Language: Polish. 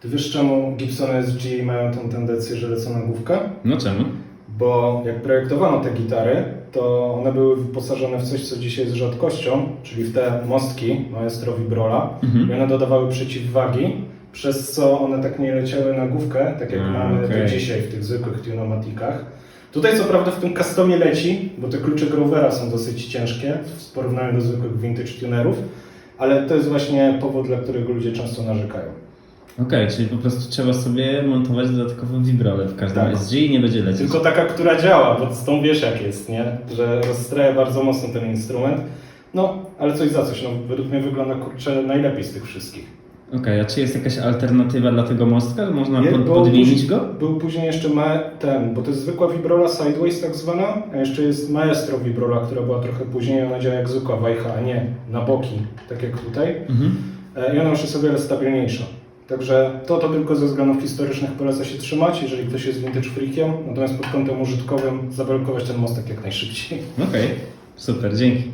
Ty wiesz czemu Gibson SG mają tą tendencję, że lecą na główkę? No czemu? Bo jak projektowano te gitary, to one były wyposażone w coś, co dzisiaj jest rzadkością, czyli w te mostki Maestro Vibrola Mhm. i one dodawały przeciwwagi, przez co one tak nie leciały na główkę, tak jak A, mamy to dzisiaj w tych zwykłych Tunomaticach. Tutaj co prawda w tym customie leci, bo te klucze Grovera są dosyć ciężkie w porównaniu do zwykłych vintage tunerów, ale to jest właśnie powód, dla którego ludzie często narzekają. Okej, czyli po prostu trzeba sobie montować dodatkową wibrolę w każdym Tak. SG i nie będzie lecieć. Tylko taka, która działa, bo z tą wiesz jak jest, nie? Że rozstraja bardzo mocno ten instrument. No, ale coś za coś. No, według mnie wygląda kurczę najlepiej z tych wszystkich. Okej, a czy jest jakaś alternatywa dla tego mostka? Można pod, podmienić go? Był później jeszcze ma, ten, bo to jest zwykła vibrola sideways tak zwana, a jeszcze jest maestro vibrola, która była trochę później, ona działa jak zwykła wajcha, a nie na boki, tak jak tutaj. Mhm. E, I ona już jest o wiele stabilniejsza. Także to, to tylko ze względów historycznych poleca się trzymać, jeżeli ktoś jest vintage freakiem, natomiast pod kątem użytkowym zablokować ten mostek jak najszybciej. Okej, super, dzięki.